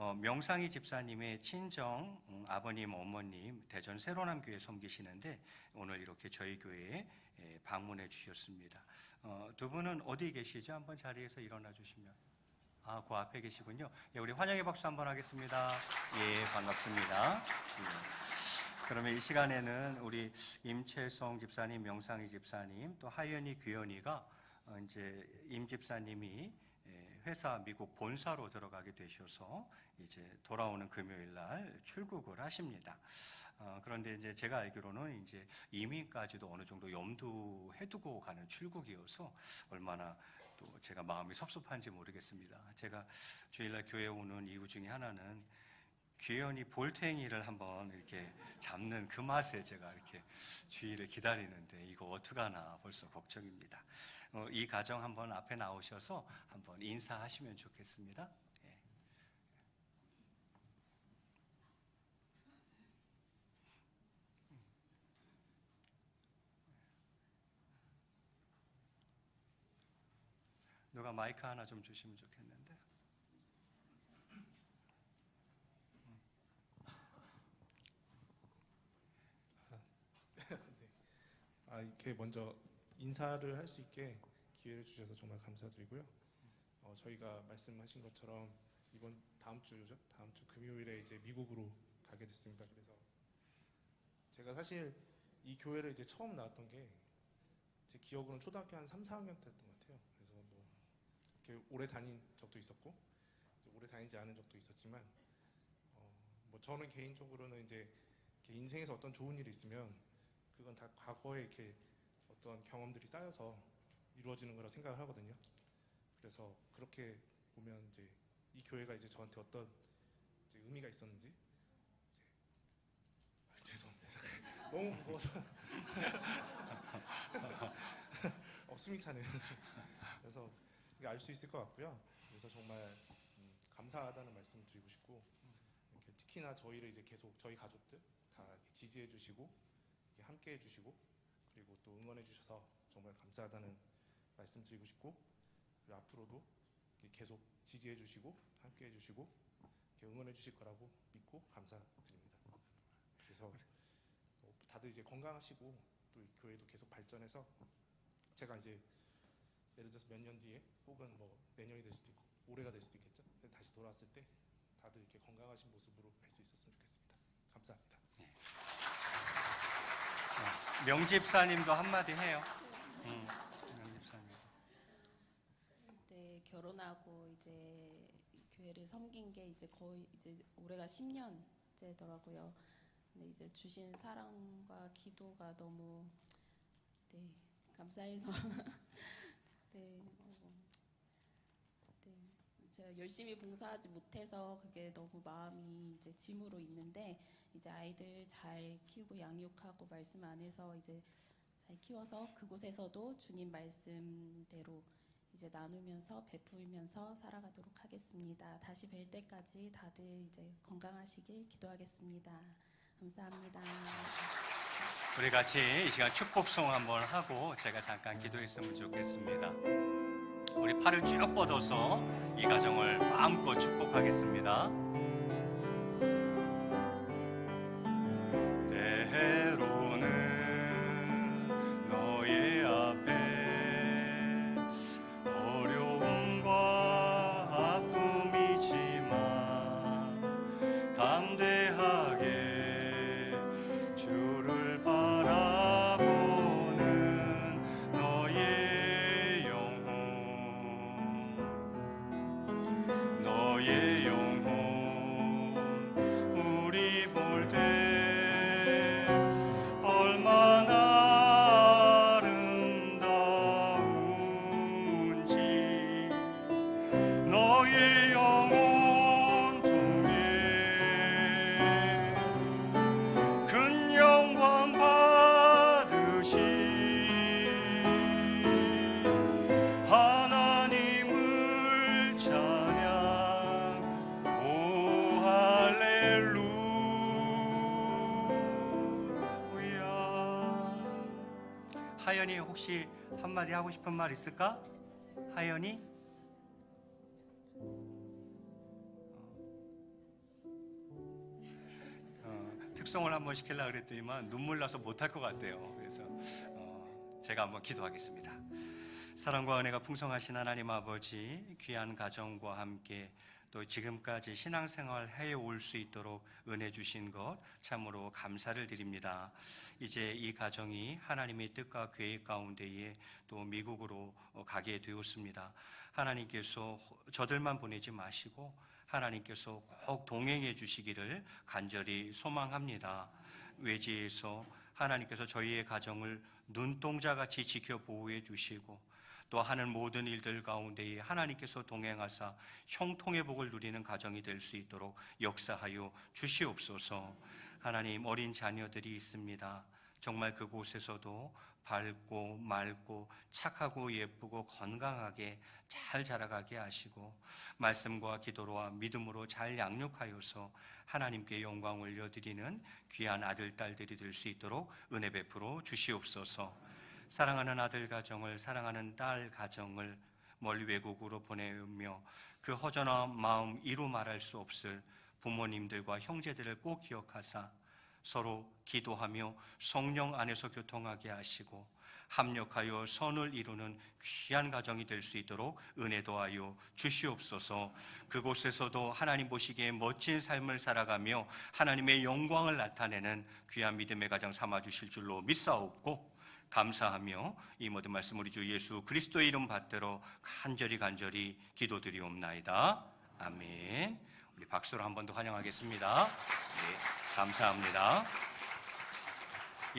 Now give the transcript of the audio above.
어, 명상이 집사님의 친정 음, 아버님 어머님 대전 세로남 교회 섬기시는데 오늘 이렇게 저희 교회에 예, 방문해 주셨습니다. 어, 두 분은 어디 계시죠? 한번 자리에서 일어나 주시면. 아, 그 앞에 계시군요. 예, 우리 환영의 박수 한번 하겠습니다. 예, 반갑습니다. 예. 그러면 이 시간에는 우리 임채성 집사님, 명상희 집사님, 또 하연이 귀연이가 어, 이제 임 집사님이 예, 회사 미국 본사로 들어가게 되셔서 이제 돌아오는 금요일 날 출국을 하십니다. 어, 그런데 이제 제가 알기로는 이제 이민까지도 어느 정도 염두해두고 가는 출국이어서 얼마나 또 제가 마음이 섭섭한지 모르겠습니다. 제가 주일날 교회 오는 이유 중에 하나는 귀연이 볼탱이를 한번 이렇게 잡는 그 맛에 제가 이렇게 주의를 기다리는데 이거 어떡하나 벌써 걱정입니다. 어, 이 가정 한번 앞에 나오셔서 한번 인사하시면 좋겠습니다. 예. 누가 마이크 하나 좀 주시면 좋겠는데. 아, 이렇게 먼저 인사를 할 수 있게 기회를 주셔서 정말 감사드리고요. 어, 저희가 말씀하신 것처럼 이번 다음 주죠? 다음 주 금요일에 이제 미국으로 가게 됐습니다. 그래서 제가 사실 이 교회를 이제 처음 나왔던 게 제 기억으로는 초등학교 한 3, 4학년 때였던 것 같아요. 그래서 뭐 이렇게 오래 다닌 적도 있었고 오래 다니지 않은 적도 있었지만 어, 뭐 저는 개인적으로는 이제 인생에서 어떤 좋은 일이 있으면 그건 다 과거에 이렇게 어떤 경험들이 쌓여서 이루어지는 거라 생각을 하거든요. 그래서 그렇게 보면 이제 이 교회가 이제 저한테 어떤 이제 의미가 있었는지 이제 아, 죄송합니다. 너무 무거워서 어, 숨이 차네요. 그래서 알 수 있을 것 같고요. 그래서 정말 음, 감사하다는 말씀을 드리고 싶고 이렇게 특히나 저희를 이제 계속 저희 가족들 다 지지해 주시고 함께 해주시고 그리고 또 응원해 주셔서 정말 감사하다는 말씀 드리고 싶고 앞으로도 계속 지지해 주시고 함께 해 주시고 이렇게 응원해 주실 거라고 믿고 감사드립니다. 그래서 뭐 다들 이제 건강하시고 또이 교회도 계속 발전해서 제가 이제 예를 들어서 몇 년 뒤에 혹은 뭐 내년이 될 수도 있고 올해가 될 수도 있겠죠. 다시 돌아왔을 때 다들 이렇게 건강하신 모습으로 뵐 수 있었으면 좋겠습니다. 감사합니다. 자, 명집사님도 한마디 해요. 음, 명집사님. 네, 결혼하고 이제 이 교회를 섬긴 게 이제 거의 이제 올해가 10년째더라고요. 근데 이제 주신 사랑과 기도가 너무 네, 감사해서 네, 제가 열심히 봉사하지 못해서 그게 너무 마음이 이제 짐으로 있는데 이제 아이들 잘 키우고 양육하고 말씀 안에서 이제 잘 키워서 그곳에서도 주님 말씀대로 이제 나누면서 베풀면서 살아가도록 하겠습니다. 다시 뵐 때까지 다들 이제 건강하시길 기도하겠습니다. 감사합니다. 우리 같이 이 시간 축복송 한번 하고 제가 잠깐 기도했으면 좋겠습니다. 우리 팔을 쭉 뻗어서 이 가정을 마음껏 축복하겠습니다. 하연이 혹시 한마디 하고 싶은 말 있을까? 하연이? 어, 어 특성을 한번 시킬라 그랬더니만 눈물 나서 못할 것 같대요. 그래서 어, 제가 한번 기도하겠습니다. 사랑과 은혜가 풍성하신 하나님 아버지, 귀한 가정과 함께 또 지금까지 신앙생활 해올 수 있도록 은혜 주신 것 참으로 감사를 드립니다. 이제 이 가정이 하나님의 뜻과 계획 가운데에 또 미국으로 어, 가게 되었습니다. 하나님께서 저들만 보내지 마시고 하나님께서 꼭 동행해 주시기를 간절히 소망합니다. 외지에서 하나님께서 저희의 가정을 눈동자같이 지켜 보호해 주시고 또 하는 모든 일들 가운데에 하나님께서 동행하사 형통의 복을 누리는 가정이 될 수 있도록 역사하여 주시옵소서. 하나님 어린 자녀들이 있습니다. 정말 그곳에서도 밝고 맑고 착하고 예쁘고 건강하게 잘 자라가게 하시고 말씀과 기도로와 믿음으로 잘 양육하여서 하나님께 영광 올려드리는 귀한 아들 딸들이 될 수 있도록 은혜 베풀어 주시옵소서. 사랑하는 아들 가정을 사랑하는 딸 가정을 멀리 외국으로 보내며 그 허전한 마음 이루 말할 수 없을 부모님들과 형제들을 꼭 기억하사 서로 기도하며 성령 안에서 교통하게 하시고 합력하여 선을 이루는 귀한 가정이 될 수 있도록 은혜 도 하여 주시옵소서. 그곳에서도 하나님 보시기에 멋진 삶을 살아가며 하나님의 영광을 나타내는 귀한 믿음의 가정 삼아 주실 줄로 믿사옵고 감사하며 이 모든 말씀 우리 주 예수 그리스도의 이름 받들어 간절히 간절히 기도드리옵나이다. 아멘. 우리 박수로 한 번 더 환영하겠습니다. 네, 감사합니다.